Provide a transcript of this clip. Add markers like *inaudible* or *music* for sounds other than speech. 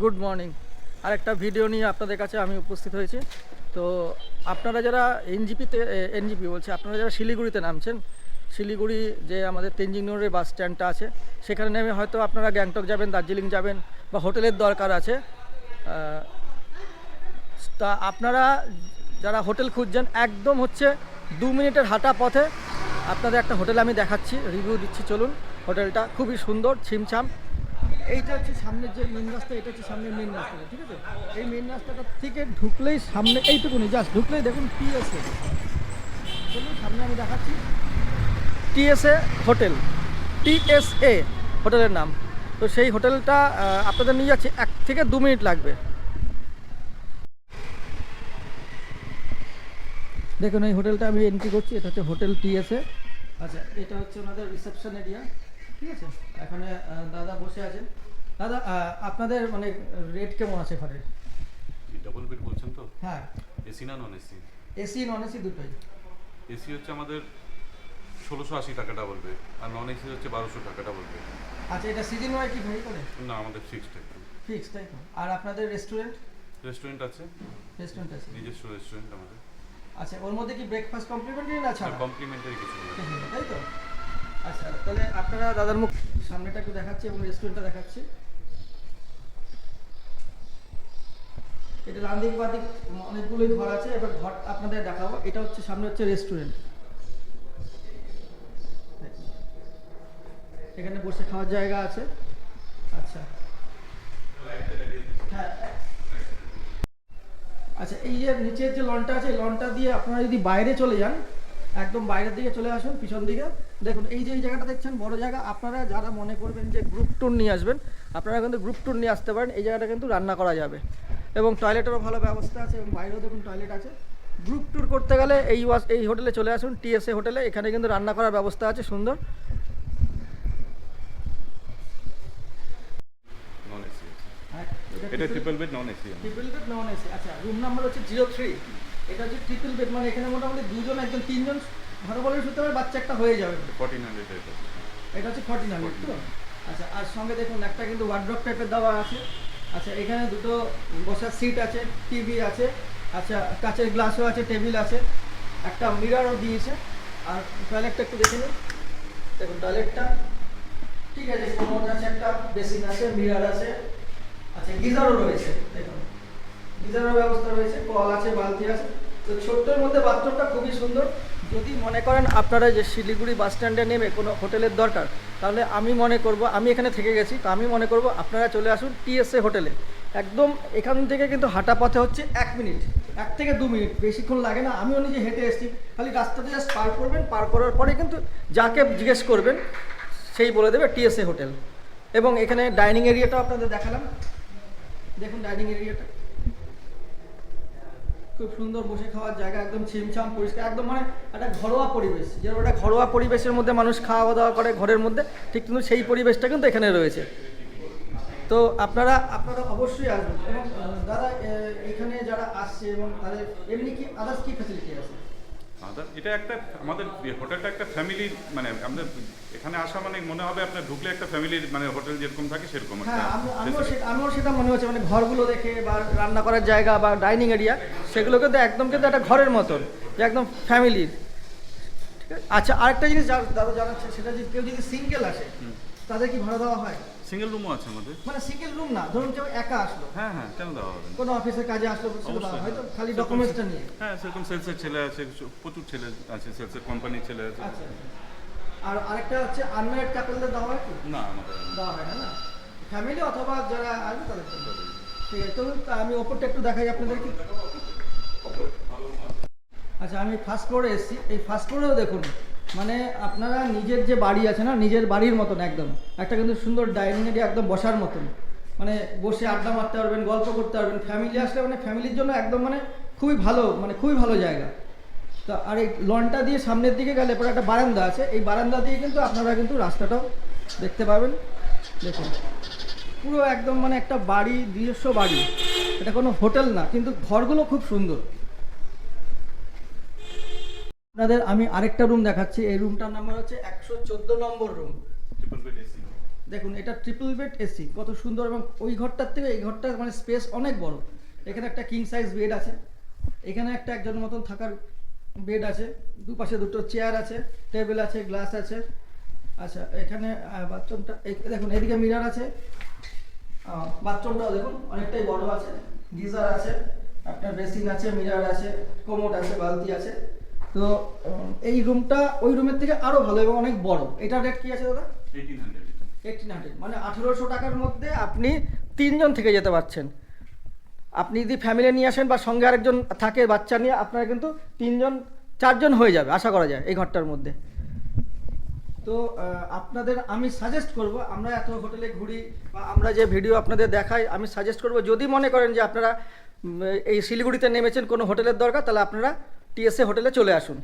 Good morning. আর একটা video নিয়ে আপনাদের কাছে আমি উপস্থিত হয়েছি। তো আপনারা যারা এনজিপিতে এনজিপি বলছে, আপনারা যারা শিলিগুড়িতে নামছেন, শিলিগুড়ি যে আমাদের তেঞ্জিং রোডের বাস স্ট্যান্ডটা আছে, সেখানে নেমে হয়তো আপনারা গ্যাংটক যাবেন, দার্জিলিং যাবেন বা হোটেলের দরকার আছে। তা আপনারা যারা হোটেল খুঁজছেন, একদম হচ্ছে দু মিনিটের হাঁটা পথে আপনাদের একটা হোটেল আমি দেখাচ্ছি, রিভিউ দিচ্ছি, চলুন। হোটেলটা খুবই সুন্দর, ছিমছাম। এইটা হচ্ছে সামনের যে মেন রাস্তা, এটা হচ্ছে সামনের মেন রাস্তাটা, ঠিক আছে? এই মেন রাস্তাটা থেকে ঢুকলেই সামনে, এইটুকুনি জাস্ট ঢুকলেই দেখুন টিএসএ চলুন, সামনে আমি দেখাচ্ছি। টিএসএ হোটেল টিএসএ হোটেলের নাম। তো সেই হোটেলটা আপনাদের নিয়ে যাচ্ছে, এক থেকে দু মিনিট লাগবে। দেখুন, এই হোটেলটা আমি এন্ট্রি করছি, এটা হচ্ছে হোটেল টিএসএ আচ্ছা এটা হচ্ছে ওনাদের রিসেপশন এরিয়া ঠিক আছে? এখানে দাদা বসে আছেন। দাদা আপনাদের মানে রেট কেমন আছে ঘরের ডবল বেড বলছেন তো? হ্যাঁ। এসি না non AC AC non AC দুটোই। এসি হচ্ছে আমাদের ষোলোশো আশি টাকা ডাবল বেড আর নন এসি হচ্ছে বারোশো টাকা ডাবল বেড আচ্ছা এটা সিজন ওয়াই কি ভেরি করে? না আমাদের ফিক্সড একদম ফিক্স তাই আর আপনাদের রেস্টুরেন্ট রেস্টুরেন্ট আছে। রেস্টুরেন্ট আছে। নিজস্ব রেস্টুরেন্ট আমাদের। আচ্ছা ওর মধ্যে কি ব্রেকফাস্ট কমপ্লিমেন্টারি না ছাড়া? কমপ্লিমেন্টারি কিছু *laughs* তাই তো? আচ্ছা তাহলে আপনারা দাদার মুখ সামনেটা একটু দেখাচ্ছি এবং রেস্টুরেন্টটা দেখাচ্ছি। এটা রান্দিক বাদিক, অনেকগুলোই ঘর আছে, এবার ঘর আপনাদের দেখাবো। এটা হচ্ছে, সামনে হচ্ছে রেস্টুরেন্ট এখানে বসে খাওয়ার জায়গা আছে। আচ্ছা। হ্যাঁ। আচ্ছা এই যে নিচের যে লনটা আছে লনটা দিয়ে আপনারা যদি বাইরে চলে যান একদম বাইরের দিকে চলে আসুন পিছন দিকে। দেখুন এই যে এই জায়গাটা দেখছেন বড় জায়গা। আপনারা যারা মনে করবেন যে গ্রুপ ট্যুর নিয়ে আসবেন আপনারা কিন্তু গ্রুপ ট্যুর নিয়ে আসতে পারেন। এই জায়গাটা কিন্তু রান্না করা যাবে। এবং টয়লেটেরও ভালো ব্যবস্থা আছে এবং বাইরেও দেখুন টয়লেট আছে। গ্রুপ ট্যুর করতে গেলে এই এই হোটেলে চলে আসুন টিএসএ হোটেলে। এখানে কিন্তু রান্না করার ব্যবস্থা আছে সুন্দর। হ্যাঁ, এটা triple bed non AC triple bed non AC আচ্ছা রুম নাম্বার হচ্ছে জিরো থ্রি এটা হচ্ছে ট্রিপল বেড মানে এখানে মোটামুটি দুজন একজন তিনজন ঘরে বলে শুতে পারে বাচ্চা একটা হয়ে যাবে। ফোরটিন হান্ড্রেড এটা হচ্ছে ফর্টি নাইন তো? আচ্ছা আর সঙ্গে দেখুন একটা কিন্তু ওয়ার্ড্রপ টাইপের দেওয়া আছে। আচ্ছা এখানে দুটো বসার সিট আছে টিভি আছে আচ্ছা কাচের গ্লাসও আছে টেবিল আছে। একটা মিরারও দিয়েছে। আর টয়লেটটা একটু দেখে নিন। দেখুন টয়লেটটা ঠিক আছে কোমর আছে একটা বেসিন আছে মিরার আছে। আচ্ছা গিজারও রয়েছে দেখুন। গিজারের ব্যবস্থা রয়েছে, কল আছে, বালতি আছে। তো ছোট্টর মধ্যে বাথরুমটা খুবই সুন্দর। যদি মনে করেন আপনারা যে শিলিগুড়ি বাস স্ট্যান্ডে নেমে কোনো হোটেলের দরকার, তাহলে আমি মনে করব, আমি এখানে থেকে গেছি, তো আমি মনে করব আপনারা চলে আসুন টিএসএ হোটেলে। একদম এখান থেকে কিন্তু হাঁটা পথে হচ্ছে এক মিনিট, এক থেকে দু মিনিট, বেশিক্ষণ লাগে না, আমিও নিজে হেঁটে এসেছি। খালি রাস্তাতে জাস্ট পার করবেন, পার করার পরে কিন্তু যাকে জিজ্ঞেস করবেন, সেই বলে দেবে টিএসএ হোটেল। এবং এখানে ডাইনিং এরিয়াটাও আপনাদের দেখালাম। দেখুন ডাইনিং এরিয়াটা। খুব সুন্দর বসে খাওয়ার জায়গা, একদম ছিমছাম পরিষ্কার, একদম মানে একটা ঘরোয়া পরিবেশ। যেরকম একটা ঘরোয়া পরিবেশের মধ্যে মানুষ খাওয়া দাওয়া করে ঘরের মধ্যে, ঠিক কিন্তু সেই পরিবেশটা কিন্তু এখানে রয়েছে। তো আপনারা আপনারা অবশ্যই আসবেন। এবং দাদা এখানে যারা আসছে এবং তাদের, এমনি কি আদার্স কি ফ্যাসিলিটি আছে? আদার এটা একটা আমাদের হোটেলটা একটা ফ্যামিলি মানে আমাদের এখানে আসা মানে মনে হবে আপনার ঢুকলে একটা ফ্যামিলির মানে হোটেল যেরকম থাকে সেরকম একটা হ্যাঁ আমিও সেটা মনে হচ্ছে মানে ঘরগুলো দেখে বা রান্না করার জায়গা বা ডাইনিং এরিয়া সেগুলো কিন্তু একদম কিন্তু একটা ঘরের মতন যে একদম ফ্যামিলির ঠিক আছে? আচ্ছা আরেকটা জিনিস যা- দাদা জানাচ্ছে সেটা যে কেউ যদি সিঙ্গেল আসে তাদের কি ভাড়া দেওয়া হয়? সিঙ্গেল রুমও আছে আমাদের। মানে সিঙ্গেল রুম না ধরুন কেউ একা আসলো। হ্যাঁ হ্যাঁ কেন দেওয়া হবে? কোনো অফিসের কাজে আসলো অবশ্যই, হয়তো হ্যাঁ। খালি ডকুমেন্টসটা নিয়ে। হ্যাঁ সেরকম সেলসের ছেলে আছে প্রচুর ছেলে আছে সেলসের কোম্পানির ছেলে আছে। আচ্ছা। আর আরেকটা হচ্ছে আনম্যারিড কাপলদের দেওয়া হয় কি? না আমাদের দেওয়া হয় না ফ্যামিলি অথবা যারা আসবে তাদের ঠিক আছে তা আমি ওপরটা একটু দেখাই আপনাদেরকে আচ্ছা আমি ফার্স্ট ফ্লোরে এসেছি। এই ফার্স্ট ফ্লোরেও দেখুন মানে আপনারা নিজের যে বাড়ি আছে না, নিজের বাড়ির মতন একদম। একটা কিন্তু সুন্দর ডাইনিং এরিয়া একদম বসার মতন। মানে বসে আড্ডা মারতে পারবেন, গল্প করতে পারবেন ফ্যামিলি আসলে মানে ফ্যামিলির জন্য একদম মানে খুবই ভালো মানে খুবই ভালো জায়গা। তো আর এই লনটা দিয়ে সামনের দিকে গেলে পরে একটা বারান্দা আছে, এই বারান্দা দিয়ে কিন্তু আপনারা কিন্তু রাস্তাটাও দেখতে পাবেন। দেখুন, পুরো একদম মানে একটা বাড়ি, নিজস্ব বাড়ি। এটা কোনো হোটেল না, কিন্তু ঘরগুলো খুব সুন্দর। আপনাদের আমি আরেকটা রুম দেখাচ্ছি। এই রুমটার নাম্বার হচ্ছে একশো চোদ্দ নম্বর রুম এসি দেখুন এটা ট্রিপল বেড এসি কত সুন্দর এবং ওই ঘরটার থেকে এই ঘরটার মানে স্পেস অনেক বড়। এখানে একটা কিং সাইজ বেড আছে। এখানে একটা একজনের মতন থাকার বেড আছে। দুপাশে দুটো চেয়ার আছে টেবিল আছে গ্লাস আছে। আচ্ছা এখানে বাথরুমটা দেখুন এদিকে মিরার আছে। বাথরুমটাও দেখুন অনেকটাই বড় আছে। গিজার আছে আপনার বেসিন আছে মিরার আছে কোমোড আছে বালতি আছে। তো এই রুমটা ওই রুমের থেকে আরও ভালো এবং অনেক বড়। এটার রেট কি আছে দাদা? এইটিন হান্ড্রেড মানে আঠেরোশো টাকার মধ্যে আপনি তিনজন থেকে যেতে পারছেন। আপনি যদি ফ্যামিলি নিয়ে আসেন বা সঙ্গে আরেকজন থাকে বাচ্চা নিয়ে আপনারা কিন্তু তিনজন চারজন হয়ে যাবে আশা করা যায় এই ঘরটার মধ্যে। তো আপনাদের আমি সাজেস্ট করব আমরা এত হোটেলে ঘুরি বা আমরা যে ভিডিও আপনাদের দেখাই আমি সাজেস্ট করব যদি মনে করেন যে আপনারা এই শিলিগুড়িতে নেমেছেন কোনো হোটেলের দরকার তাহলে আপনারা টিএসএ হোটেলে চলে আসুন।